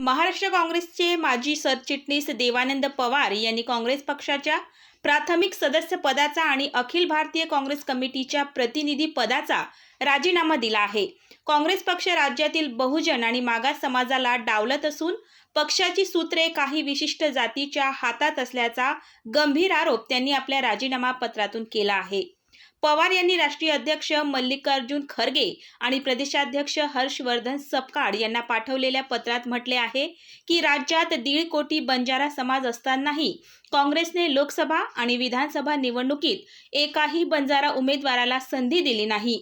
महाराष्ट्र काँग्रेसचे माजी सरचिटणीस देवानंद पवार यांनी काँग्रेस पक्षाच्या प्राथमिक सदस्य पदाचा आणि अखिल भारतीय काँग्रेस कमिटीच्या प्रतिनिधी पदाचा राजीनामा दिला आहे. काँग्रेस पक्ष राज्यातील बहुजन आणि मागास समाजाला डावलत असून पक्षाची सूत्रे काही विशिष्ट जातीच्या हातात असल्याचा गंभीर आरोप त्यांनी आपल्या राजीनामा पत्रातून केला आहे. पवार यांनी राष्ट्रीय अध्यक्ष मल्लिकार्जुन खरगे आणि प्रदेशाध्यक्ष हर्षवर्धन सपकाळ यांना पाठवलेल्या पत्रात म्हटले आहे की राज्यात दीड कोटी बंजारा समाज असतानाही काँग्रेसने लोकसभा आणि विधानसभा निवडणुकीत एकाही बंजारा उमेदवाराला संधी दिली नाही.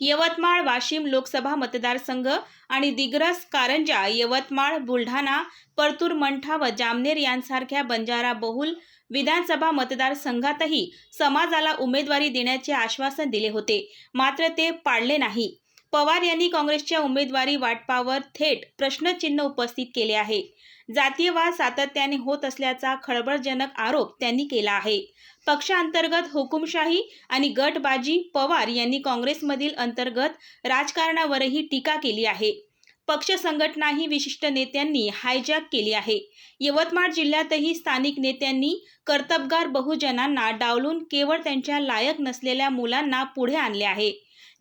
यवतमाळ वाशिम लोकसभा मतदारसंघ आणि दिग्रस कारंजा यवतमाळ बुलढाणा परतूर मंठा व जामनेर यांसारख्या बंजारा बहुल विधानसभा मतदारसंघातही समाजाला उमेदवारी देण्याचे आश्वासन दिले होते. मात्र ते पाळले नाही. पवार यांनी काँग्रेसच्या उमेदवारी वाटपावर थेट प्रश्नचिन्ह उपस्थित केले आहे. जातीयवाद सातत्याने होत असल्याचा खळबळजनक आरोप त्यांनी केला आहे. पक्षांतर्गत हुकुमशाही आणि गटबाजी पवार यांनी काँग्रेसमधील अंतर्गत राजकारणावरही टीका केली आहे. पक्ष संघटनाही विशिष्ट नेत्यांनी हायजॅक केली आहे. यवतमाळ जिल्ह्यातही स्थानिक नेत्यांनी कर्तबगार बहुजनांना डावलून केवळ त्यांच्या लायक नसलेल्या मुलांना पुढे आणले आहे.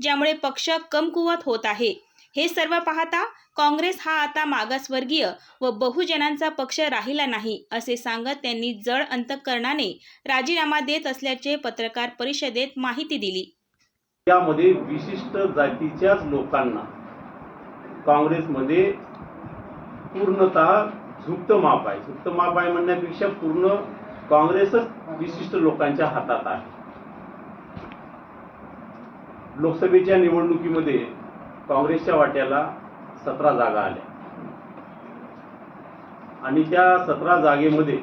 ज्यामुळे पक्ष कमकुवत होत आहे. हे सर्व पाहता काँग्रेस हा आता मागासवर्गीय व बहुजनांचा पक्ष राहिला नाही असे सांगत त्यांनी जड अंतकरणाने राजीनामा देत असल्याचे पत्रकार परिषदेत माहिती दिली. यामध्ये विशिष्ट जातीच्याच लोकांना काँग्रेसमध्ये पूर्णतः झुक्त माप आहे. झुक्त माप आहे म्हणण्यापेक्षा पूर्ण काँग्रेसच विशिष्ट लोकांच्या हातात आहे. लोकसभेच्या निवडणुकीमध्ये काँग्रेसच्या वाट्याला सतरा जागा आल्या. आणि त्या सतरा जागेमध्ये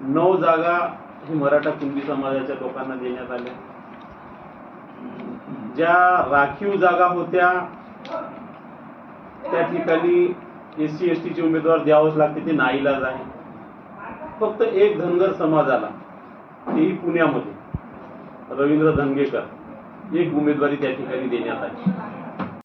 नऊ जागा ही मराठा कुणबी समाजाच्या लोकांना देण्यात आल्या. ज्या राखीव जागा होत्या त्या ठिकाणी एस सी एस टीचे उमेदवार द्यावंच लागते ते नाईलाज आहे. फक्त एक धनगर समाजाला तेही पुण्यामध्ये रवींद्र धनगेकर एक उमेदवारी त्या ठिकाणी देण्यात आली.